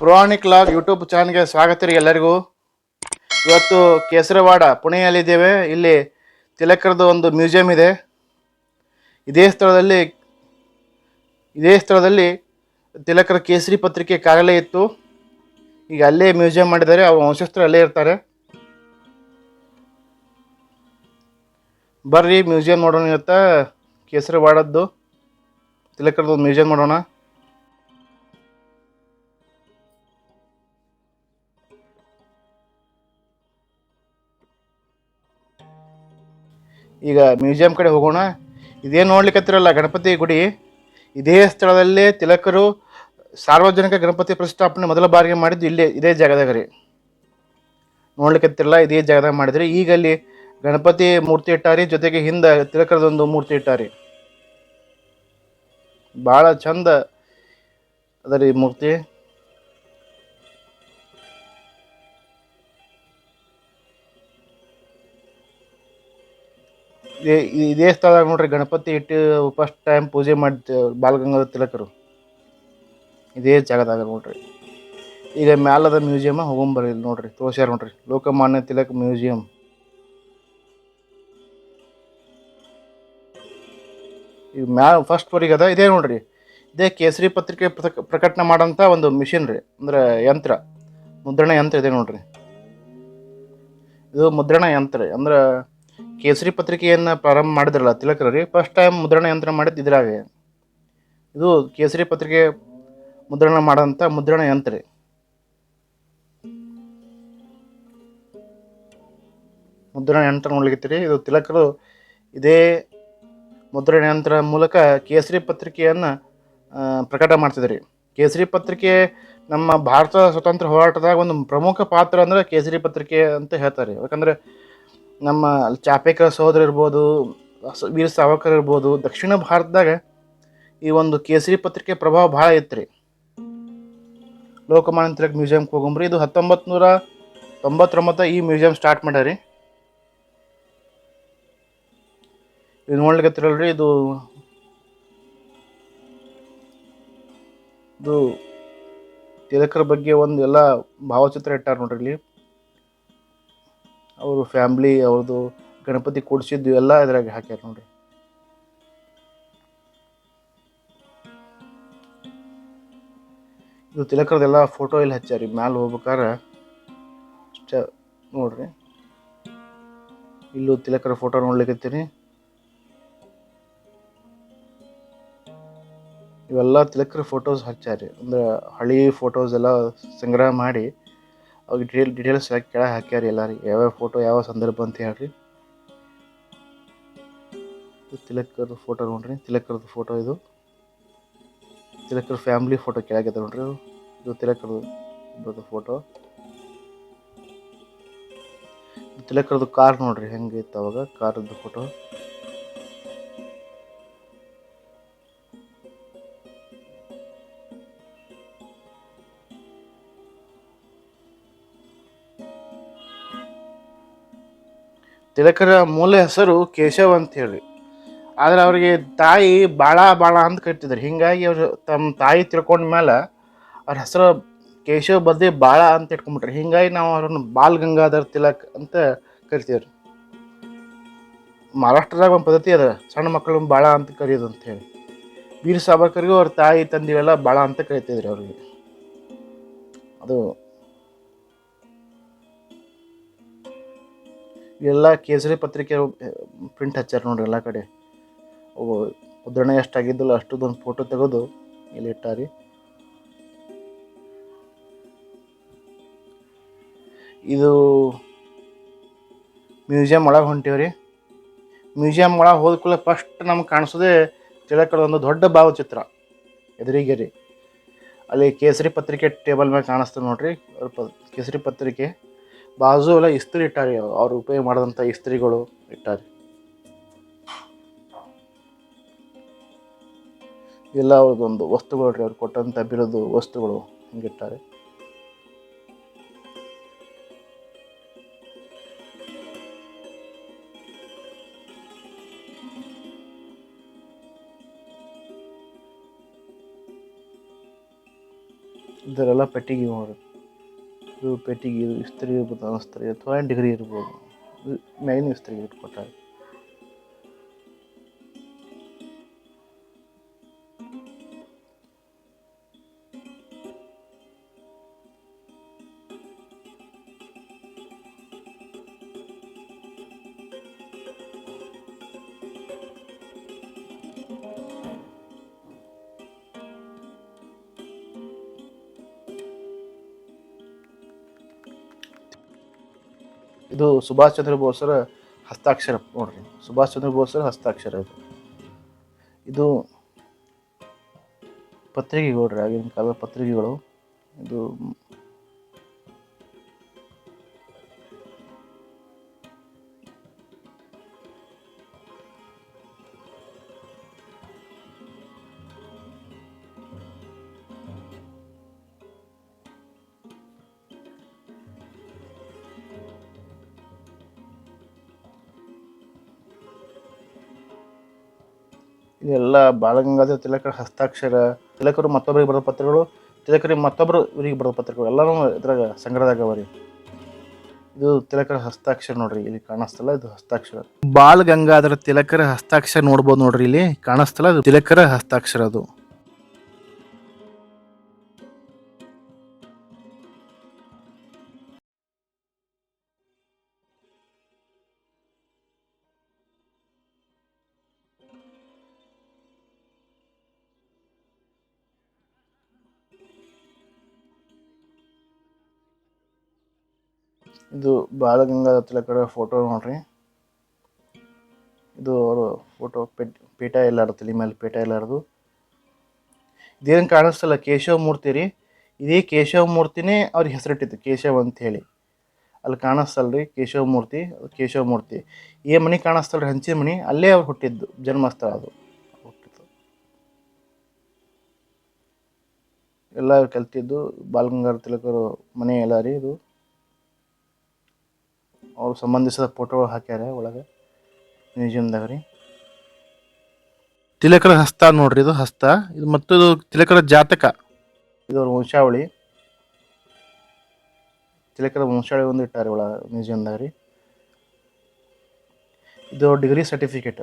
Puranik log YouTube ಚಾನಲ್ಗೆ ಸ್ವಾಗತ ರೀ ಎಲ್ಲರಿಗೂ. ಇವತ್ತು ಕೇಸರವಾಡ ಪುಣೆಯಲ್ಲಿದ್ದೇವೆ ಇಲ್ಲಿ ತಿಲಕರದ ಒಂದು ಮ್ಯೂಸಿಯಂ ಇದೆ. ಇದೇ ಸ್ಥಳದಲ್ಲಿ ಇದೇ ಸ್ಥಳದಲ್ಲಿ ತಿಲಕರ ಕೇಸರಿ ಪತ್ರಿಕೆ ಕಾರ್ಯಾಲಯ ಇತ್ತು. ಈಗ ಅಲ್ಲೇ ಮ್ಯೂಸಿಯಂ ಮಾಡಿದ್ದಾರೆ. ಅವ್ರ ವಂಶಸ್ಥರು ಅಲ್ಲೇ ಇರ್ತಾರೆ. ಬರ್ರಿ, ಮ್ಯೂಸಿಯಂ ನೋಡೋಣ ಇವತ್ತ. ಕೇಸರವಾಡದ್ದು, ತಿಲಕರದ್ದು ಒಂದು ಮ್ಯೂಸಿಯಂ ನೋಡೋಣ. ಈಗ ಮ್ಯೂಸಿಯಂ ಕಡೆ ಹೋಗೋಣ. ಇದೇನು ನೋಡ್ಲಿಕ್ಕತ್ತಿರಲ್ಲ ಗಣಪತಿ ಗುಡಿ. ಇದೇ ಸ್ಥಳದಲ್ಲೇ ತಿಲಕರು ಸಾರ್ವಜನಿಕ ಗಣಪತಿ ಪ್ರತಿಷ್ಠಾಪನೆ ಮೊದಲ ಬಾರಿಗೆ ಮಾಡಿದ್ದು ಇಲ್ಲೇ, ಇದೇ ಜಾಗದಾಗ ರೀ. ನೋಡ್ಲಿಕ್ಕತ್ತಿರಲ್ಲ ಇದೇ ಜಾಗದಾಗ ಮಾಡಿದ್ರಿ ಈಗ ಅಲ್ಲಿ ಗಣಪತಿ ಮೂರ್ತಿ ಇಟ್ಟಾರಿ, ಜೊತೆಗೆ ಹಿಂದೆ ತಿಲಕರದೊಂದು ಮೂರ್ತಿ ಇಟ್ಟಾರಿ. ಭಾಳ ಚಂದ ಅದ ಮೂರ್ತಿ. ಇದೇ ಸ್ಥಳದಾಗ ನೋಡ್ರಿ, ಗಣಪತಿ ಇಟ್ಟು ಫಸ್ಟ್ ಟೈಮ್ ಪೂಜೆ ಮಾಡಿ ಬಾಲಗಂಗಾಧರ ತಿಲಕರು. ಇದೇ ಜಾಗದಾಗ ನೋಡ್ರಿ. ಈಗ ಮ್ಯಾಲದ ಮ್ಯೂಸಿಯಮ್ ಹೋಗೊಂಬರ್ರಿ ನೋಡ್ರಿ, ತೋರ್ಸ್ಯಾರ ನೋಡ್ರಿ. ಲೋಕಮಾನ್ಯ ತಿಲಕ್ ಮ್ಯೂಸಿಯಂ ಈಗ ಮ್ಯಾ ಫಸ್ಟ್ ಫ್ಲೋರಿಗೆ ಅದ, ಇದೇ ನೋಡ್ರಿ. ಇದೇ ಕೇಸರಿ ಪತ್ರಿಕೆ ಪ್ರಕ- ಪ್ರಕಟಣೆ ಮಾಡೋಂಥ ಒಂದು ಮಿಷಿನ್ ರೀ, ಅಂದ್ರೆ ಯಂತ್ರ. ಮುದ್ರಣ ಯಂತ್ರ ಇದೆ ನೋಡ್ರಿ. ಇದು ಮುದ್ರಣ ಯಂತ್ರ ಅಂದ್ರೆ ಕೇಸರಿ ಪತ್ರಿಕೆಯನ್ನು ಪ್ರಾರಂಭ ಮಾಡಿದ್ರಲ್ಲ ತಿಲಕರು ರೀ ಫಸ್ಟ್ ಟೈಮ್ ಮುದ್ರಣ ಯಂತ್ರ ಮಾಡಿದ್ದು ಇದ್ರಾಗೆ. ಇದು ಕೇಸರಿ ಪತ್ರಿಕೆ ಮುದ್ರಣ ಮಾಡೋಂಥ ಮುದ್ರಣ ಯಂತ್ರ. ಮುದ್ರಣ ಯಂತ್ರ ನೋಡ್ಲಿಕ್ಕೆ ಇದು ತಿಲಕರು ಇದೇ ಮುದ್ರಣ ಯಂತ್ರ ಮೂಲಕ ಕೇಸರಿ ಪತ್ರಿಕೆಯನ್ನು ಪ್ರಕಟ ಮಾಡ್ತಿದ್ರಿ. ಕೇಸರಿ ಪತ್ರಿಕೆ ನಮ್ಮ ಭಾರತ ಸ್ವತಂತ್ರ ಹೋರಾಟದಾಗ ಒಂದು ಪ್ರಮುಖ ಪಾತ್ರ ಅಂದ್ರೆ ಕೇಸರಿ ಪತ್ರಿಕೆ ಅಂತ ಹೇಳ್ತಾರೆ. ಯಾಕಂದ್ರೆ ನಮ್ಮ ಚಾಪೇಕರ ಸಹೋದರ ಇರ್ಬೋದು ವೀರ ಸಾವರ್ಕರ್ ಇರ್ಬೋದು, ದಕ್ಷಿಣ ಭಾರತದಾಗ ಈ ಒಂದು ಕೇಸರಿ ಪತ್ರಿಕೆ ಪ್ರಭಾವ ಭಾಳ ಇತ್ತು ರೀ ಲೋಕಮಾನ್ಯ ತಿಲಕ್ ಮ್ಯೂಸಿಯಮ್ಗೆ ಹೋಗಂಬ್ರಿ ಇದು ಹತ್ತೊಂಬತ್ತು ನೂರ ತೊಂಬತ್ತೊಂಬತ್ತ ಈ ಮ್ಯೂಸಿಯಂ ಸ್ಟಾರ್ಟ್ ಮಾಡ್ಯಾರಿ. ಇದು ನೋಡ್ಲಿಕ್ಕತ್ತಿರಲ್ರಿ ಇದು ಇದು ತಿಲಕರ ಬಗ್ಗೆ ಒಂದು ಎಲ್ಲ ಭಾವಚಿತ್ರ ಇಟ್ಟಾರ ನೋಡ್ರಿ ಇಲ್ಲಿ. ಅವರು ಫ್ಯಾಮ್ಲಿ ಅವ್ರದ್ದು ಗಣಪತಿ ಕೂಡಿಸಿದ್ದು ಎಲ್ಲ ಇದ್ರಾಗ ಹಾಕ್ಯಾರ ನೋಡ್ರಿ. ಇದು ತಿಲಕರದೆಲ್ಲ ಫೋಟೋ ಇಲ್ಲಿ ಹಚ್ಚಾರಿ ಮ್ಯಾಲೆ ಹೋಗ್ಬೇಕಾರೆ ಚ ನೋಡ್ರಿ. ಇಲ್ಲೂ ತಿಲಕರ ಫೋಟೋ ನೋಡ್ಲಿಕ್ಕತ್ತೀನಿ ಇವೆಲ್ಲ ತಿಲಕರ ಫೋಟೋಸ್ ಹಚ್ಚಾರಿ ಅಂದ್ರೆ ಹಳಿ ಫೋಟೋಸ್ ಎಲ್ಲ ಸಂಗ್ರಹ ಮಾಡಿ ಅವಾಗ ಡೀಟೇಲ್ ಡೀಟೇಲ್ಸ್ ಕೆಳಗೆ ಹಾಕ್ಯಾರಿ ಎಲ್ಲ ರೀ ಯಾವ್ಯಾವ ಫೋಟೋ ಯಾವ ಸಂದರ್ಭ ಅಂತ ಹೇಳ್ರಿ. ತಿಲಕರ ಫೋಟೋ ನೋಡ್ರಿ. ತಿಲಕರದ ಫೋಟೋ ಇದು. ತಿಲಕರ ಫ್ಯಾಮ್ಲಿ ಫೋಟೋ ಕೆಳಗಿದೆ ನೋಡ್ರಿ ಇದು ತಿಲಕರದು ಫೋಟೋ ತಿಲಕರದು ಕಾರ್ ನೋಡ್ರಿ ಹೆಂಗಿತ್ತು ಅವಾಗ ಕಾರದ್ದು ಫೋಟೋ ತಿಲಕರ ಮೂಲ ಹೆಸರು ಕೇಶವ್ ಅಂತ ಹೇಳಿ. ಆದ್ರೆ ಅವ್ರಿಗೆ ತಾಯಿ ಬಾಳ ಬಾಳ ಅಂತ ಕರಿತಿದ್ರು ಹಿಂಗಾಗಿ ಅವರು ತಮ್ಮ ತಾಯಿ ತಿಳ್ಕೊಂಡ ಮೇಲೆ ಅವ್ರ ಹೆಸರು ಕೇಶವ್ ಬದ್ಲಿ ಬಾಳ ಅಂತ ಇಟ್ಕೊಂಡ್ಬಿಟ್ರಿ. ಹಿಂಗಾಗಿ ನಾವು ಅವ್ರನ್ನ ಬಾಲ್ ಗಂಗಾಧರ್ ತಿಲಕ್ ಅಂತ ಕರಿತೀವ್ರಿ. ಮಹಾರಾಷ್ಟ್ರದಾಗ ಒಂದು ಪದ್ಧತಿ ಅದ, ಸಣ್ಣ ಮಕ್ಕಳು ಬಾಳ ಅಂತ ಕರೆಯೋದು ಅಂತ ಹೇಳಿ. ವೀರ ಸಾವರ್ಕರ್ಗೂ ಅವ್ರ ತಾಯಿ ತಂದಿವೆಲ್ಲ ಬಾಳ ಅಂತ ಕರಿತಿದ್ರಿ ಅವ್ರಿಗೆ. ಅದು ಎಲ್ಲ ಕೇಸರಿ ಪತ್ರಿಕೆ ಪ್ರಿಂಟ್ ಹಚ್ಚಾರ ನೋಡ್ರಿ ಎಲ್ಲ ಕಡೆ. ಅವು ಮುದ್ರಣ ಎಷ್ಟಾಗಿದ್ದಲ್ಲ ಅಷ್ಟೊಂದು ಫೋಟೋ ತೆಗೆದು ಇಲ್ಲಿ ಇಟ್ಟಾರಿ. ಇದು ಮ್ಯೂಸಿಯಂ ಒಳಗೆ ಹೊಂಟೀವ್ರಿ. ಮ್ಯೂಸಿಯಂ ಒಳಗೆ ಹೋದ ಕೂಡಲೇ ಫಸ್ಟ್ ನಮ್ಗೆ ಕಾಣಿಸೋದೇ ತಿಳಕಡೆ ಒಂದು ದೊಡ್ಡ ಭಾವಚಿತ್ರ ಎದುರಿಗೆ ರೀ ಅಲ್ಲಿ ಕೇಸರಿ ಪತ್ರಿಕೆ ಟೇಬಲ್ ಮೇಲೆ ಕಾಣಿಸ್ತದೆ ನೋಡ್ರಿ, ಕೇಸರಿ ಪತ್ರಿಕೆ. ಬಾಜು ಎಲ್ಲ ಇಸ್ತ್ರಿ ಇಟ್ಟಾರೆ, ಅವ್ರು ಉಪಯೋಗ ಮಾಡಿದಂಥ ಇಸ್ತ್ರಿಗಳು ಇಟ್ಟಾರೆ. ಎಲ್ಲ ಅವ್ರದ್ದೊಂದು ವಸ್ತುಗಳು ರೀ, ಅವ್ರು ಕೊಟ್ಟಂಥ ಬಿರುದು ವಸ್ತುಗಳು ಹಿಂಗಿಟ್ಟಾರೆ ಇದರೆಲ್ಲ ಪೆಟ್ಟಿಗೆ ನೋಡ್ರಿ ಇದು ಪೆಟ್ಟಿಗೆ ಇಸ್ತ್ರಿ ಇರ್ಬೋದು ಅನಿಸ್ತಾರೆ ಅಥವಾ ಡಿಗ್ರಿ ಇರ್ಬೋದು ಮ್ಯಾಗಿನ ಇಸ್ತ್ರಿ ಇದು ಸುಭಾಷ್ ಚಂದ್ರ ಬೋಸರ ಹಸ್ತಾಕ್ಷರ ನೋಡ್ರಿ. ಸುಭಾಷ್ ಚಂದ್ರ ಬೋಸರ ಹಸ್ತಾಕ್ಷರ ಇದು. ಇದು ಪತ್ರಿಕೆಗಳು ಆಗಿನ ಕಾಲದ ಪತ್ರಿಕೆಗಳು. ಇದು ಇದೆಲ್ಲ ಬಾಲಗಂಗಾಧರ ತಿಲಕರ ಹಸ್ತಾಕ್ಷರ, ತಿಲಕರು ಮತ್ತೊಬ್ಬರಿಗೆ ಬರೆದ ಪತ್ರಗಳು ತಿಲಕರಿಗೆ ಮತ್ತೊಬ್ಬರು ಇವರಿಗೆ ಬರೆದ ಪತ್ರಗಳು, ಎಲ್ಲನೂ ಇದ್ರಾಗ ಸಂಗ್ರಹದಾಗ ರೀ. ಇದು ತಿಲಕರ ಹಸ್ತಾಕ್ಷರ ನೋಡ್ರಿ, ಇಲ್ಲಿ ಕಾಣಿಸ್ತಲ್ಲ ಇದು ಹಸ್ತಾಕ್ಷರ. ಬಾಲ್ ಗಂಗಾಧರ ತಿಲಕರ ಹಸ್ತಾಕ್ಷರ ನೋಡ್ಬೋದು ನೋಡ್ರಿ ಇಲ್ಲಿ, ಕಾಣಿಸ್ತಲ್ಲ ತಿಲಕರ ಹಸ್ತಾಕ್ಷರ ಅದು. ಇದು ಬಾಲಗಂಗಾಧರ ತಿಲಕರ ಫೋಟೋ ನೋಡ್ರಿ. ಇದು ಅವರು ಫೋಟೋ ಪೆಟ್, ಪೀಠ ಎಲ್ಲಾರ ತಲೆ ಮೇಲೆ ಪೀಠ ಎಲ್ಲಾರದು. ಇದೇನು ಕಾಣಿಸ್ತಲ್ಲ ಕೇಶವ ಮೂರ್ತಿ ರೀ. ಇದೇ ಕೇಶವ ಮೂರ್ತಿನೇ ಅವ್ರಿಗೆ ಹೆಸರಿಟ್ಟಿತ್ತು ಕೇಶವ್ ಅಂತ ಹೇಳಿ. ಅಲ್ಲಿ ಕಾಣಿಸ್ತಲ್ರಿ ಕೇಶವ ಮೂರ್ತಿ ಕೇಶವ ಮೂರ್ತಿ ಏ ಮನೆ ಕಾಣಿಸ್ತಲ್ರಿ ಹಂಚಿನ ಮನೆ, ಅಲ್ಲೇ ಅವ್ರು ಹುಟ್ಟಿದ್ದು, ಜನ್ಮಸ್ಥಳ ಅದು. ಹುಟ್ಟಿದ್ದು. ಎಲ್ಲ ಕಲ್ತಿದ್ದು ಬಾಲಗಂಗಾಧರ ತಿಲಕರು ಮನೆ ಎಲ್ಲ ರೀ ಇದು. ಅವ್ರು ಸಂಬಂಧಿಸಿದ ಫೋಟೋ ಹಾಕ್ಯಾರ ಒಳಗೆ. ಮ್ಯೂಸಿಯಮ್ದಾಗ ರೀ. ತಿಲಕರ ಹಸ್ತ ನೋಡ್ರಿ ಇದು ಹಸ್ತ. ಇದು ಮತ್ತು ಇದು ತಿಲಕರ ಜಾತಕ. ಇದು ಅವ್ರ ವಂಶಾವಳಿ. ತಿಲಕರ ವಂಶಾವಳಿ ಒಂದು ಇಟ್ಟಾರೆ ಒಳ ಮ್ಯೂಸಿಯಮ್ದಾಗ ರೀ. ಇದು ಡಿಗ್ರಿ ಸರ್ಟಿಫಿಕೇಟ್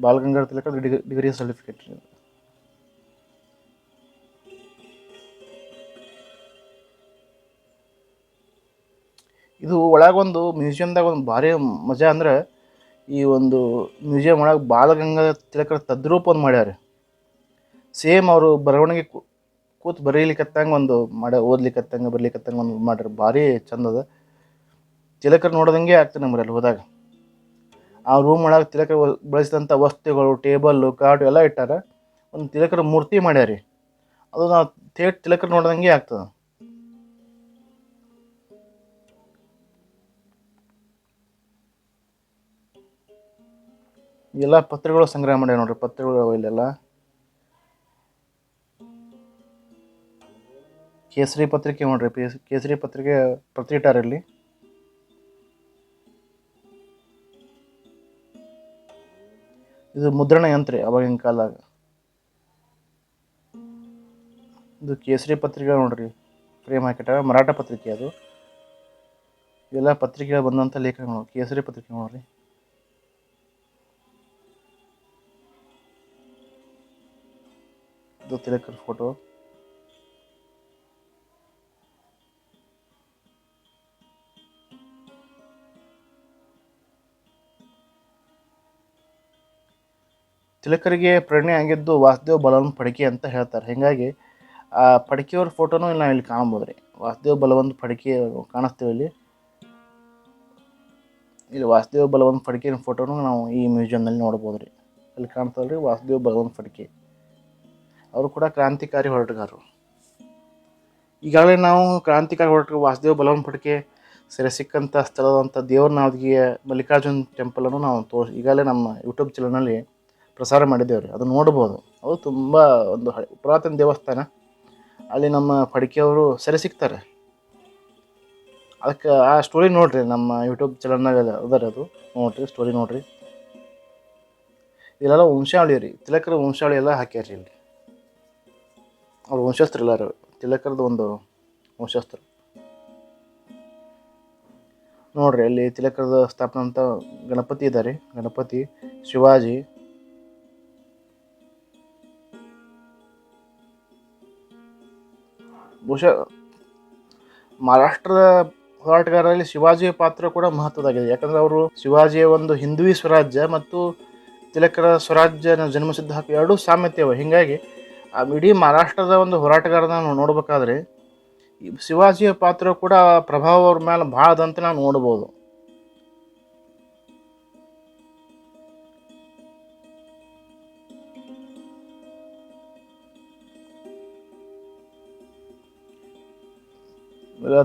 ಬಾಲಗಂಗಾಧರ ತಿಲಕ ಡಿಗ್ರಿ ಡಿಗ್ರಿ ಸರ್ಟಿಫಿಕೇಟ್ ಇದು ಒಳಗೊಂದು ಮ್ಯೂಸಿಯಮ್ದಾಗ ಒಂದು ಭಾರಿ ಮಜಾ ಅಂದ್ರೆ ಈ ಒಂದು ಮ್ಯೂಸಿಯಂ ಒಳಗೆ ಬಾಲಗಂಗಾಧರ ತಿಲಕರ ತದ್ರೂಪ ಒಂದು ಮಾಡ್ಯಾರ. ಸೇಮ್ ಅವರು ಬರವಣಿಗೆ ಕೂತು ಕೂತ್ ಬರೀಲಿಕ್ಕತ್ತಂಗೆ ಒಂದು ಮಾಡ ಓದ್ಲಿಕ್ಕತ್ತಂಗೆ ಬರ್ಲಿಕ್ಕತ್ತಂಗೆ ಒಂದು ಮಾಡ್ಯಾರ. ಭಾರಿ ಚಂದದ ತಿಲಕರು ನೋಡ್ದಂಗೆ ಆಗ್ತದೆ ನಮ್ಗೆ ಅಲ್ಲಿ ಹೋದಾಗ. ಆ ರೂಮ್ ಒಳಗೆ ತಿಲಕರು ಬಳಸಿದಂಥ ವಸ್ತುಗಳು ಟೇಬಲ್ಲು ಕಾಟು ಎಲ್ಲ ಇಟ್ಟಾರ. ಒಂದು ತಿಲಕರ ಮೂರ್ತಿ ಮಾಡ್ಯಾರಿ. ಅದು ನಾವು ಥೇಟ್ ತಿಲಕರು ನೋಡ್ದಂಗೆ ಆಗ್ತದೆ. ಎಲ್ಲ ಪತ್ರಗಳು ಸಂಗ್ರಹ ಮಾಡ್ಯಾವ ನೋಡ್ರಿ ಪತ್ರಗಳು ಅವ ಇಲ್ಲೆಲ್ಲ. ಕೇಸರಿ ಪತ್ರಿಕೆ ನೋಡ್ರಿ ಕೇಸರಿ ಪತ್ರಿಕೆ ಪ್ರತಿ ಇಲ್ಲಿ. ಇದು ಮುದ್ರಣ ಯಂತ್ರ ಅವಾಗಿನ ಕಾಲದಾಗ. ಇದು ಕೇಸರಿ ಪತ್ರಿಕೆ ನೋಡ್ರಿ, ಫ್ರೇಮ್ ಮಾರ್ಕೆಟ್ ಮರಾಠ ಪತ್ರಿಕೆ ಅದು. ಎಲ್ಲ ಪತ್ರಿಕೆಗಳು ಬಂದಂಥ ಲೇಖನಗಳು ಕೇಸರಿ ಪತ್ರಿಕೆ ನೋಡ್ರಿ. ಇದು ತಿಲಕರ್ ಫೋಟೋ ತಿಲಕರಿಗೆ ಪ್ರೇರಣೆ ಆಗಿದ್ದು ವಾಸುದೇವ್ ಬಲವಂತ ಪಡಿಕೆ ಅಂತ ಹೇಳ್ತಾರೆ. ಹೀಗಾಗಿ, ಆ ಪಡಿಕೆಯವ್ರ ಫೋಟೋನೂ ಇಲ್ಲಿ ನಾವು ಇಲ್ಲಿ ಕಾಣ್ಬೋದು ರೀ ವಾಸುದೇವ್ ಬಲವಂತ ಫಡ್ಕೆ ಕಾಣಿಸ್ತೀವಿ ಇಲ್ಲಿ. ಇಲ್ಲಿ ವಾಸುದೇವ್ ಬಲವಂತ ಫಡ್ಕೆ ಫೋಟೋನು ನಾವು ಈ ಮ್ಯೂಸಿಯಂನಲ್ಲಿ ನೋಡ್ಬೋದು ರೀ ಅಲ್ಲಿ ಕಾಣ್ತಲ್ಲ ರೀ ವಾಸುದೇವ್ ಬಲವಂತ ಫಡ್ಕೆ ಅವರು ಕೂಡ ಕ್ರಾಂತಿಕಾರಿ ಹೋರಾಟಗಾರರು. ಈಗಾಗಲೇ ನಾವು ಕ್ರಾಂತಿಕಾರಿ ಹೋರಾಟ ವಾಸುದೇವ ಬಲವನ್ ಪಡಿಕೆ ಸೆರೆ ಸಿಕ್ಕಂಥ ಸ್ಥಳದಂಥ ದೇವರನಾಥ್ಗಿಯ ಮಲ್ಲಿಕಾರ್ಜುನ್ ಟೆಂಪಲನ್ನು ನಾವು ತೋರಿಸಿ ಈಗಾಗಲೇ ನಮ್ಮ ಯೂಟ್ಯೂಬ್ ಚಾನಲ್ನಲ್ಲಿ ಪ್ರಸಾರ ಮಾಡಿದ್ದೇವೆ ರೀ ಅದು ನೋಡ್ಬೋದು. ಅದು ತುಂಬ ಒಂದು ಪುರಾತನ ದೇವಸ್ಥಾನ. ಅಲ್ಲಿ ನಮ್ಮ ಪಡಿಕೆಯವರು ಸೆರೆ ಸಿಗ್ತಾರೆ ಅದಕ್ಕೆ ಆ ಸ್ಟೋರಿ ನೋಡಿರಿ, ನಮ್ಮ ಯೂಟ್ಯೂಬ್ ಚಾನಲ್ನಾಗ ಅದ ರೀ ಅದು. ನೋಡಿರಿ ಸ್ಟೋರಿ ನೋಡಿರಿ. ಇಲ್ಲೆಲ್ಲ ವಂಶಾವಳಿ ರೀ ತಿಲಕರ ವಂಶಾವಳಿ ಎಲ್ಲ ಹಾಕ್ಯಾರ ಇಲ್ಲಿ. ಅವ್ರ ವಂಶಸ್ತ್ರ ಎಲ್ಲರೂ. ತಿಲಕರದ ಒಂದು ವಂಶಸ್ತ್ರ ನೋಡ್ರಿ, ಅಲ್ಲಿ ತಿಲಕರದ ಸ್ಥಾಪನೆ ಅಂತ ಗಣಪತಿ ಇದ್ದಾರೆ ಗಣಪತಿ, ಶಿವಾಜಿ. ಬಹುಶಃ ಮಹಾರಾಷ್ಟ್ರದ ಹೋರಾಟಗಾರರಲ್ಲಿ ಶಿವಾಜಿಯ ಪಾತ್ರ ಕೂಡ ಮಹತ್ವದಾಗಿದೆ. ಯಾಕಂದ್ರೆ ಅವರು ಶಿವಾಜಿಯ ಒಂದು ಹಿಂದೂ ಸ್ವರಾಜ್ಯ ಮತ್ತು ತಿಲಕರ ಸ್ವರಾಜ್ಯನ ಜನ್ಮಸಿದ್ಧ ಹಾಕಿ ಎರಡೂ ಸಾಮ್ಯತೆ ಅವ ಹೀಗಾಗಿ ಆ ಇಡೀ ಮಹಾರಾಷ್ಟ್ರದ ಒಂದು ಹೋರಾಟಗಾರನ ನಾವು ನೋಡ್ಬೇಕಾದ್ರೆ ಶಿವಾಜಿಯ ಪಾತ್ರ ಕೂಡ ಪ್ರಭಾವ ಅವ್ರ ಮೇಲೆ ಭಾಳ ಅದಂತ ನಾವು ನೋಡ್ಬೋದು.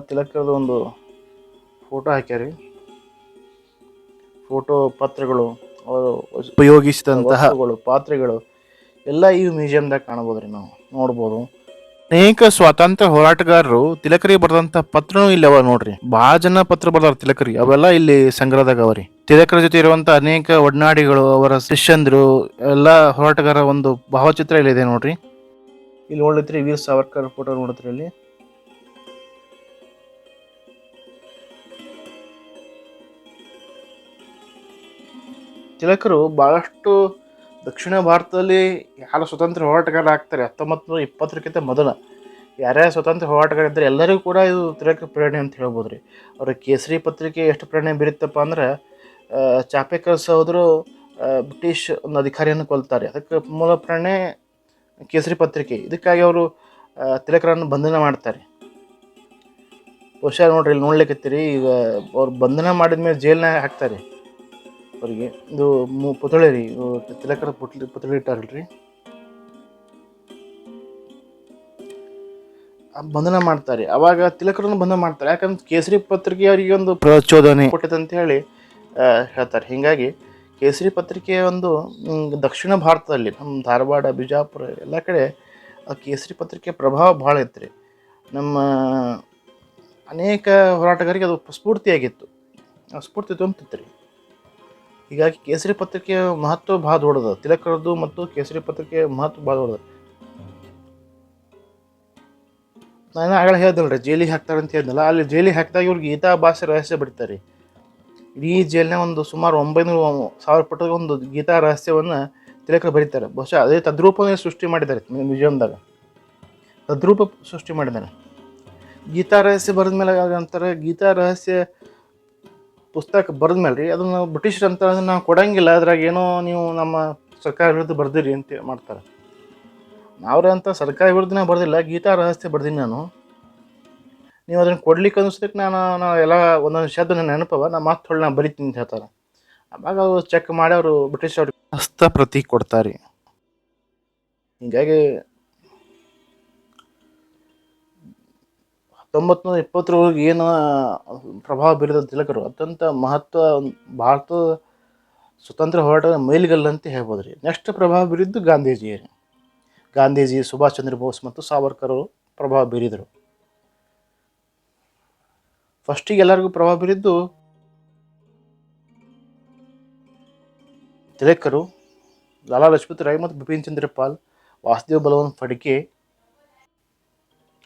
ತಿಲಕರದ ಒಂದು ಫೋಟೋ ಹಾಕ್ಯಾರಿ. ಫೋಟೋ ಪತ್ರಗಳು, ಅವರು ಉಪಯೋಗಿಸಿದಂತಹ ಪಾತ್ರೆಗಳು. ಎಲ್ಲ ಈ ಮ್ಯೂಸಿಯಂದಾಗ ಕಾಣಬಹುದು ರೀ ನಾವು. ನೋಡ್ಬೋದು. ಅನೇಕ ಸ್ವಾತಂತ್ರ್ಯ ಹೋರಾಟಗಾರರು ತಿಲಕರಿಗೆ ಬರೆದಂತ ಪತ್ರನೂ ಇಲ್ಲಿ ಅವ ನೋಡ್ರಿ. ಬಹಳ ಜನ ಪತ್ರ ಬರ್ದಾರ ತಿಲಕರಿ ಅವೆಲ್ಲ ಇಲ್ಲಿ ಸಂಗ್ರಹದಾಗ ಅವರಿ. ತಿಲಕರ ಜೊತೆ ಇರುವಂತ ಅನೇಕ ಒಡನಾಡಿಗಳು ಅವರ ಶಿಷ್ಯಂದ್ರು ಎಲ್ಲ ಹೋರಾಟಗಾರ ಒಂದು ಭಾವಚಿತ್ರ ಇಲ್ಲಿ ಇದೆ ನೋಡ್ರಿ. ಇಲ್ಲಿ ನೋಡ್ಲಿತ್ರಿ ವೀರ್ ಸಾವರ್ಕರ್ ಫೋಟೋ ನೋಡತ್ರಿ ಇಲ್ಲಿ ತಿಲಕರು ಬಹಳಷ್ಟು ದಕ್ಷಿಣ ಭಾರತದಲ್ಲಿ ಯಾರು ಸ್ವತಂತ್ರ ಹೋರಾಟಗಾರ ಆಗ್ತಾರೆ ಹತ್ತೊಂಬತ್ತು ನೂರ ಇಪ್ಪತ್ತರಕ್ಕಿಂತ ಮೊದಲು. ಯಾರ್ಯಾರು ಸ್ವತಂತ್ರ ಹೋರಾಟಗಾರ ಇದ್ದಾರೆ ಎಲ್ಲರಿಗೂ ಕೂಡ ಇದು ತಿಲಕ ಪ್ರೇರಣೆ ಅಂತ ಹೇಳ್ಬೋದು ರೀ ಅವ್ರ ಕೇಸರಿ ಪತ್ರಿಕೆ ಎಷ್ಟು ಪ್ರೇರಣೆ ಬೀರುತ್ತಪ್ಪ ಅಂದ್ರೆ ಚಾಪೇಕರ್ ಸಹೋದರು ಬ್ರಿಟಿಷ್ ಒಂದು ಅಧಿಕಾರಿಯನ್ನು ಕೊಲ್ತಾರೆ. ಅದಕ್ಕೆ ಮೂಲ ಪ್ರೇರಣೆ ಕೇಸರಿ ಪತ್ರಿಕೆ. ಇದಕ್ಕಾಗಿ ಅವರು ತಿಲಕರನ್ನು ಬಂಧನ ಮಾಡ್ತಾರೆ. ಹುಷಾರು ನೋಡ್ರಿ, ಇಲ್ಲಿ ನೋಡ್ಲಿಕ್ಕತ್ತೀರಿ ಈಗ ಅವ್ರು ಬಂಧನ ಮಾಡಿದ ಮೇಲೆ ಜೈಲ್ನಾಗ ಹಾಕ್ತಾರೆ. ಅವರಿಗೆ. ಇದು ಮು ಪುತಳಿ ರೀ ತಿಲಕರ ಪುಟ್ಲಿ ಪುತಳಿ ಇಟ್ಟಾರಲ್ರಿ. ಬಂಧನ ಮಾಡ್ತಾರೆ. ಅವಾಗ ತಿಲಕರನ್ನು ಬಂಧನ ಮಾಡ್ತಾರೆ. ಯಾಕಂದ್ರೆ ಕೇಸರಿ ಪತ್ರಿಕೆ ಅವರಿಗೆ ಒಂದು ಪ್ರಚೋದನೆ. ಕೊಟ್ಟಿದೆ ಅಂತ ಹೇಳಿ ಹೇಳ್ತಾರೆ. ಹೀಗಾಗಿ ಕೇಸರಿ ಪತ್ರಿಕೆ ಒಂದು ದಕ್ಷಿಣ ಭಾರತದಲ್ಲಿ ನಮ್ಮ ಧಾರವಾಡ ಬಿಜಾಪುರ ಎಲ್ಲ ಕಡೆ ಆ ಕೇಸರಿ ಪತ್ರಿಕೆ ಪ್ರಭಾವ ಭಾಳ ಇತ್ತು ರೀ ನಮ್ಮ ಅನೇಕ ಹೋರಾಟಗಾರಿಗೆ ಅದು ಸ್ಫೂರ್ತಿಯಾಗಿತ್ತು. ಸ್ಫೂರ್ತಿ ತುಂಬ್ತಿತ್ತು ರೀ ಹೀಗಾಗಿ ಕೇಸರಿ ಪತ್ರಿಕೆಯ ಮಹತ್ವ ಭಾಳ ದೊಡ್ಡದ. ತಿಲಕರದ್ದು ಮತ್ತು ಕೇಸರಿ ಪತ್ರಿಕೆಯ ಮಹತ್ವ ಭಾಳ ದೊಡ್ಡದ. ನಾನು ಆಗಲೇ ಹೇಳ್ದಲ್ರಿ ಜೈಲಿಗೆ ಹಾಕ್ತಾರೆ ಅಂತ ಹೇಳ್ದಲ್ಲ ಅಲ್ಲಿ ಜೈಲಿಗೆ ಹಾಕಿದಾಗ ಇವ್ರಿಗೆ ಗೀತಾ ಭಾಷೆ ರಹಸ್ಯ ಬಿಡ್ತಾರೆ ಇಡೀ ಜೈಲಿನ ಒಂದು ಸುಮಾರು ಒಂಬೈನೂರು ಸಾವಿರ ಪುಟದ ಒಂದು ಗೀತಾ ರಹಸ್ಯವನ್ನು ತಿಲಕರು ಬರೀತಾರೆ. ಬಹುಶಃ ಅದೇ ತದ್ರೂಪನೇ ಸೃಷ್ಟಿ ಮಾಡಿದ್ದಾರೆ ಮ್ಯೂಸಿಯಮ್ದಾಗ ತದ್ರೂಪ ಸೃಷ್ಟಿ ಮಾಡಿದ್ದಾರೆ. ಗೀತಾ ರಹಸ್ಯ ಬರೆದ ಮೇಲೆ ಅಂತಾರೆ, ಗೀತಾ ರಹಸ್ಯ ಪುಸ್ತಕ ಬರೆದ ಮೇಲೆ ರೀ ಅದನ್ನು ಬ್ರಿಟಿಷರು ಅಂತ ನಾವು ಕೊಡಂಗಿಲ್ಲ ಅದ್ರಾಗ ಏನೋ ನೀವು ನಮ್ಮ ಸರ್ಕಾರ ವಿರುದ್ಧ ಬರ್ದಿರಿ ಅಂತ ಮಾಡ್ತಾರೆ. ನಾವ್ರ ಅಂತ ಸರ್ಕಾರ ವಿರುದ್ಧನೇ ಬರ್ದಿಲ್ಲ ಗೀತಾ ರಹಸ್ಯ ಬರ್ದೀನಿ ನಾನು. ನೀವು ಅದನ್ನು ಕೊಡ್ಲಿಕ್ಕೆ ಅನಿಸ್ತಕ್ಕೆ ನಾನು ನಾವು ಎಲ್ಲ ಒಂದೊಂದು ಶಬ್ದ ನನ್ನ ನೆನಪವ ನಾ ಮಾತು ಹೊಳ್ಳಿ ನಾ ಬರಿತೀನಿ ಅಂತ ಹೇಳ್ತಾರೆ. ಆವಾಗ ಅವರು ಚೆಕ್ ಮಾಡಿ ಅವರು ಬ್ರಿಟಿಷ್ ಅವ್ರಿಗೆ ಹಸ್ತ ಪ್ರತಿ ಕೊಡ್ತಾರೆ. ಹೀಗಾಗಿ ಹತ್ತೊಂಬತ್ತು ನೂರ ಇಪ್ಪತ್ತರವರೆಗೆ ಏನು ಪ್ರಭಾವ ಬೀರಿದ ತಿಲಕರು ಅತ್ಯಂತ ಮಹತ್ವ ಭಾರತ ಸ್ವತಂತ್ರ ಹೋರಾಟದ ಮೈಲಿಗಲ್ಲು ಅಂತ ಹೇಳ್ಬೋದು ರೀ. ನೆಕ್ಸ್ಟ್ ಪ್ರಭಾವ ಬೀರಿದ್ದು ಗಾಂಧೀಜಿ ಗಾಂಧೀಜಿ, ಸುಭಾಷ್ ಚಂದ್ರ ಬೋಸ್ ಮತ್ತು ಸಾವರ್ಕರ್ ಪ್ರಭಾವ ಬೀರಿದರು. ಫಸ್ಟಿಗೆ ಎಲ್ಲರಿಗೂ ಪ್ರಭಾವ ಬೀರಿದ್ದು ತಿಲಕರು, ಲಾಲಾ ಲಜಪತ್ ರಾಯ್ ಮತ್ತು ಬಿಪಿನ್ ಚಂದ್ರ ಪಾಲ್, ವಾಸುದೇವ್ ಬಲವಂತ್ ಫಡ್ಕೆ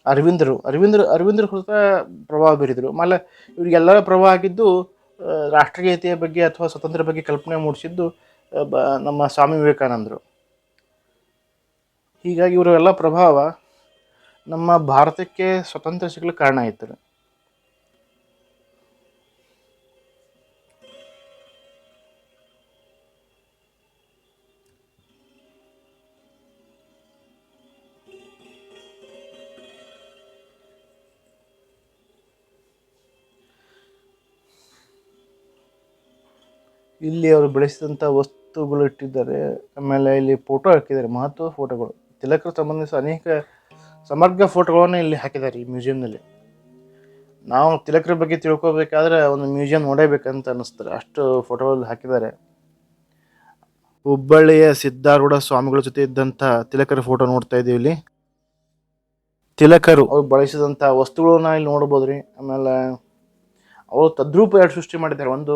ಅರವಿಂದರು. ಅರವಿಂದ್ರ ಅರವಿಂದ್ರ ಹೊಸ ಪ್ರಭಾವ ಬೀರಿದರು. ಆಮೇಲೆ ಇವರಿಗೆಲ್ಲರ ಪ್ರಭಾವ ಆಗಿದ್ದು ರಾಷ್ಟ್ರೀಯತೆಯ ಬಗ್ಗೆ ಅಥವಾ ಸ್ವತಂತ್ರ ಬಗ್ಗೆ ಕಲ್ಪನೆ ಮೂಡಿಸಿದ್ದು ಬ, ನಮ್ಮ ಸ್ವಾಮಿ ವಿವೇಕಾನಂದರು. ಹೀಗಾಗಿ ಇವರೆಲ್ಲ ಪ್ರಭಾವ ನಮ್ಮ ಭಾರತಕ್ಕೆ ಸ್ವತಂತ್ರ ಸಿಗಲು ಕಾರಣ ಆಯಿತು ಇಲ್ಲಿ ಅವರು ಬೆಳೆಸಿದಂಥ ವಸ್ತುಗಳು ಇಟ್ಟಿದ್ದಾರೆ. ಆಮೇಲೆ ಇಲ್ಲಿ ಫೋಟೋ ಹಾಕಿದ್ದಾರೆ, ಮಹತ್ವದ ಫೋಟೋಗಳು ತಿಲಕರು ಸಂಬಂಧಿಸಿದ ಅನೇಕ ಸಮಗ್ರ ಫೋಟೋಗಳನ್ನು ಇಲ್ಲಿ ಹಾಕಿದ್ದಾರೆ ಈ ಮ್ಯೂಸಿಯಂನಲ್ಲಿ ನಾವು ತಿಲಕರ ಬಗ್ಗೆ ತಿಳ್ಕೊಬೇಕಾದ್ರೆ ಒಂದು ಮ್ಯೂಸಿಯಂ ನೋಡಬೇಕಂತ ಅನ್ನಿಸ್ತಾರೆ ಅಷ್ಟು ಫೋಟೋಗಳು ಹಾಕಿದ್ದಾರೆ. ಹುಬ್ಬಳ್ಳಿಯ ಸಿದ್ಧಾರೂಢ ಸ್ವಾಮಿಗಳ ಜೊತೆ ಇದ್ದಂಥ ತಿಲಕರ ಫೋಟೋ ನೋಡ್ತಾ ಇದ್ದೀವಿ ಇಲ್ಲಿ. ತಿಲಕರು ಅವ್ರು ಬಳಸಿದಂಥ ವಸ್ತುಗಳನ್ನ ಇಲ್ಲಿ ನೋಡ್ಬೋದು ರೀ ಆಮೇಲೆ ಅವರು ತದ್ರೂಪ ಎರಡು ಸೃಷ್ಟಿ ಮಾಡಿದ್ದಾರೆ? ಒಂದು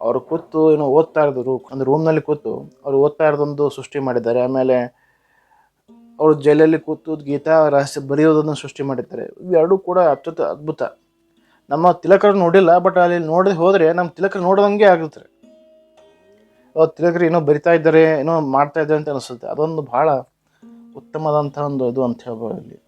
ಅವರು ಕೂತು ಏನೋ ಓದ್ತಾ ಇರೋದು ಒಂದು ರೂಮ್ನಲ್ಲಿ ಕೂತು ಅವರು ಓದ್ತಾ ಇರೋದೊಂದು ಸೃಷ್ಟಿ ಮಾಡಿದ್ದಾರೆ. ಆಮೇಲೆ ಅವರು ಜೈಲಲ್ಲಿ ಕೂತು ಗೀತಾ ರಹಸ್ಯ ಬರೆಯೋದನ್ನು ಸೃಷ್ಟಿ ಮಾಡಿದ್ದಾರೆ. ಇವೆರಡೂ ಕೂಡ ಅತ್ಯುತ್ತ ಅದ್ಭುತ. ನಮ್ಮ ತಿಲಕರು ನೋಡಿಲ್ಲ ಬಟ್ ಅಲ್ಲಿ ನೋಡಿ ಹೋದರೆ ನಮ್ಮ ತಿಲಕರು ನೋಡ್ದಂಗೆ ಆಗುತ್ತೆ. ಅವ್ರು ತಿಲಕರು ಏನೋ ಬರಿತಾ ಇದ್ದಾರೆ, ಏನೋ ಮಾಡ್ತಾ ಇದ್ದಾರೆ ಅಂತ ಅನಿಸುತ್ತೆ. ಅದೊಂದು ಬಹಳ ಉತ್ತಮವಾದಂಥ ಒಂದು ಇದು ಅಂತ ಹೇಳ್ಬೋದು ಇಲ್ಲಿ.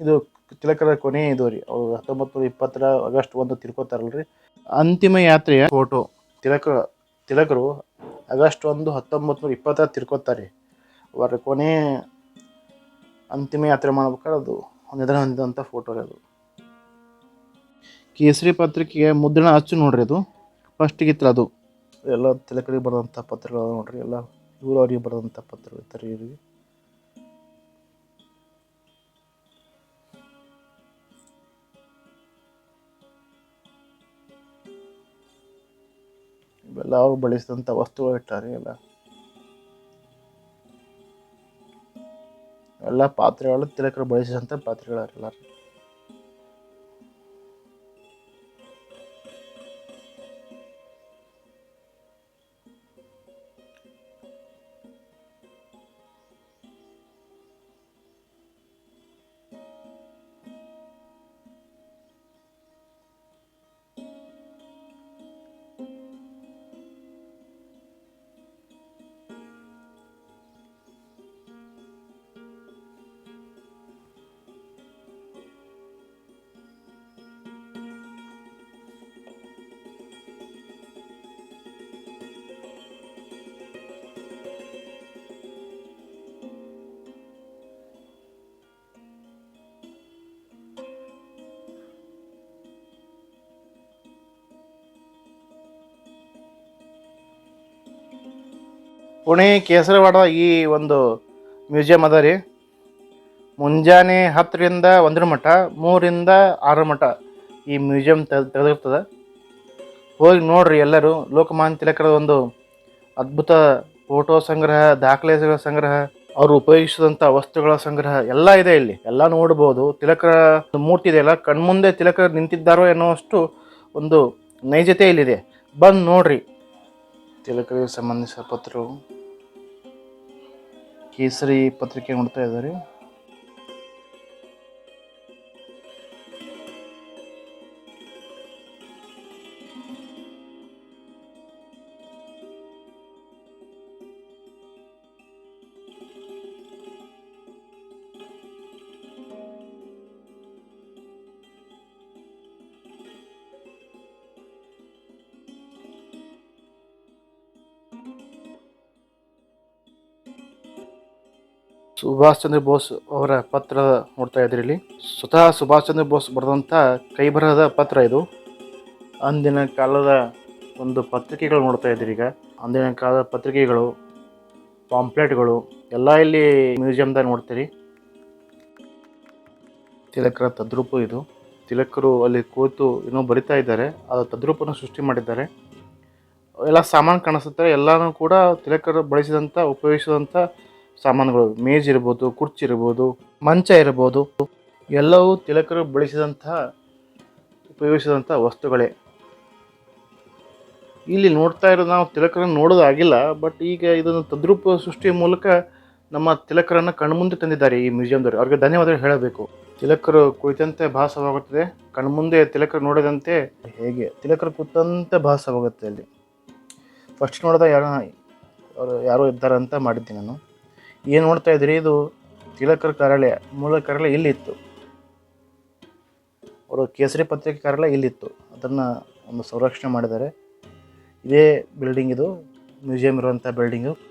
ಇದು ತಿಲಕರ ಕೊನೆ ಇದು ರೀ. ಅವ್ರು ಹತ್ತೊಂಬತ್ತು ಇಪ್ಪತ್ತರ ಆಗಸ್ಟ್ ಒಂದು ತಿರ್ಕೋತಾರಲ್ರಿ ಅಂತಿಮ ಯಾತ್ರೆಯ ಫೋಟೋ ತಿಲಕ ತಿಲಕರು ಆಗಸ್ಟ್ ಒಂದು ಹತ್ತೊಂಬತ್ತು ನೂರ ಇಪ್ಪತ್ತರ ತಿರ್ಕೋತಾರೆ ಅವರ ಕೊನೆ ಅಂತಿಮ ಯಾತ್ರೆ ಮಾಡ್ಬೇಕಾದ್ರೆ ಅದು ನಿಧನ ಹೊಂದಿದಂಥ ಫೋಟೋ ಅದು. ಕೇಸರಿ ಪತ್ರಿಕೆಯ ಮುದ್ರಣ ಅಚ್ಚು ನೋಡ್ರಿ ಅದು. ಫಸ್ಟಿಗೆ ಇತ್ತು ಅದು. ಎಲ್ಲ ತಿಲಕರಿಗೆ ಬರೆದಂಥ ಪತ್ರಗಳು ನೋಡ್ರಿ. ಎಲ್ಲ ಇವರು ಅವರಿಗೆ ಬರೆದಂಥ ಪತ್ರಗಳು ಇರ್ತಾರೆ ಇವೆಲ್ಲ ಅವ್ರು ಬಳಸಿದಂಥ ವಸ್ತುಗಳು ಇಟ್ಟಾರೆ ಎಲ್ಲ. ಎಲ್ಲ ಪಾತ್ರೆಗಳು ತಿಲಕರು ಬಳಸಿದಂಥ ಪಾತ್ರೆಗಳೆಲ್ಲ ಪುಣೆ ಕೇಸರವಾಡ ಈ ಒಂದು ಮ್ಯೂಸಿಯಂ ಅದ ರೀ. ಮುಂಜಾನೆ ಹತ್ತರಿಂದ ಒಂದರ ಮಠ ಮೂರಿಂದ ಆರು ಮಠ ಈ ಮ್ಯೂಸಿಯಂ ತೆಗೆದಿರ್ತದೆ. ಹೋಗಿ ನೋಡ್ರಿ ಎಲ್ಲರೂ, ಲೋಕಮಾನ್ಯ ತಿಲಕರ ಒಂದು ಅದ್ಭುತ ಫೋಟೋ ಸಂಗ್ರಹ, ದಾಖಲೆಗಳ ಸಂಗ್ರಹ, ಅವರು ಉಪಯೋಗಿಸಿದಂಥ ವಸ್ತುಗಳ ಸಂಗ್ರಹ ಎಲ್ಲ ಇದೆ ಇಲ್ಲಿ. ಎಲ್ಲ ನೋಡ್ಬೋದು. ತಿಲಕರ ಮೂರ್ತಿ ಇದೆಯಲ್ಲ ಕಣ್ಮುಂದೆ ತಿಲಕರು ನಿಂತಿದ್ದಾರೋ ಎನ್ನುವಷ್ಟು ಒಂದು ನೈಜತೆ ಇಲ್ಲಿದೆ. ಬಂದು ನೋಡ್ರಿ. ತಿಲಕರಿಗೆ ಸಂಬಂಧಿಸಿದ ಪತ್ರವು. ಕೇಸರಿ ಪತ್ರಿಕೆ ನೋಡ್ತಾ ಇದ್ದಾರೆ. ಸುಭಾಷ್ ಚಂದ್ರ ಬೋಸ್ ಅವರ ಪತ್ರ ನೋಡ್ತಾ ಇದ್ರಿ ಇಲ್ಲಿ. ಸ್ವತಃ ಸುಭಾಷ್ ಚಂದ್ರ ಬೋಸ್ ಬರೆದಂಥ ಕೈಬರಹದ ಪತ್ರ ಇದು. ಅಂದಿನ ಕಾಲದ ಒಂದು ಪತ್ರಿಕೆಗಳು ನೋಡ್ತಾ ಇದ್ದೀರಿ ಈಗ. ಅಂದಿನ ಕಾಲದ ಪತ್ರಿಕೆಗಳು, ಪಾಂಪ್ಲೆಟ್ಗಳು ಎಲ್ಲ ಇಲ್ಲಿ ಮ್ಯೂಸಿಯಮ್ದಾಗ ನೋಡ್ತೀರಿ. ತಿಲಕರ ತದ್ರೂಪು ಇದು. ತಿಲಕರು ಅಲ್ಲಿ ಕೂತು ಏನೋ ಬರಿತಾ ಇದ್ದಾರೆ. ಅದು ತದ್ರೂಪನ ಸೃಷ್ಟಿ ಮಾಡಿದ್ದಾರೆ. ಎಲ್ಲ ಸಾಮಾನು ಕಾಣಿಸುತ್ತೆ. ಎಲ್ಲನೂ ಕೂಡ ತಿಲಕರು ಬಳಸಿದಂಥ, ಉಪಯೋಗಿಸಿದಂಥ ಸಾಮಾನುಗಳು, ಮೇಜ್ ಇರ್ಬೋದು, ಕುರ್ಚಿ ಇರ್ಬೋದು, ಮಂಚ ಇರ್ಬೋದು, ಎಲ್ಲವೂ ತಿಲಕರು ಬಳಸಿದಂತಹ ಉಪಯೋಗಿಸಿದಂಥ ವಸ್ತುಗಳೇ. ಇಲ್ಲಿ ನೋಡ್ತಾ ಇರೋದು ನಾವು ತಿಲಕರನ್ನು ನೋಡೋದಾಗಿಲ್ಲ ಬಟ್ ಈಗ ಇದನ್ನು ತದ್ರೂಪ ಸೃಷ್ಟಿಯ ಮೂಲಕ ನಮ್ಮ ತಿಲಕರನ್ನು ಕಣ್ಮುಂದೆ ತಂದಿದ್ದಾರೆ ಈ ಮ್ಯೂಸಿಯಂದವರು. ಅವ್ರಿಗೆ ಧನ್ಯವಾದ ಹೇಳಬೇಕು. ತಿಲಕರು ಕುಳಿತಂತೆ ಭಾಸವಾಗುತ್ತದೆ. ಕಣ್ಮುಂದೆ ತಿಲಕರು ನೋಡಿದಂತೆ ಹೇಗೆ? ತಿಲಕರು ಕೂತಂತೆ ಭಾಸವಾಗುತ್ತೆ ಅಲ್ಲಿ. ಫಸ್ಟ್ ನೋಡಿದ ಯಾರೋ ಅವರು ಯಾರೋ ಇದ್ದಾರೆ ಅಂತ ಮಾಡಿದ್ದೆ ನಾನು. ಏನು ನೋಡ್ತಾ ಇದ್ರಿ? ಇದು ತಿಲಕರ ಕಾರ್ಯಾಲಯ ಮೂಲ ಕಾರ್ಯಾಲಯ ಇಲ್ಲಿತ್ತು. ಅವರು ಕೇಸರಿ ಪತ್ರಿಕೆ ಕಾರ್ಯಾಲಯ ಇಲ್ಲಿತ್ತು. ಅದನ್ನು ಒಂದು ಸಂರಕ್ಷಣೆ ಮಾಡಿದ್ದಾರೆ. ಇದೇ ಬಿಲ್ಡಿಂಗ್ ಇದು ಮ್ಯೂಸಿಯಂ ಇರುವಂಥ ಬಿಲ್ಡಿಂಗು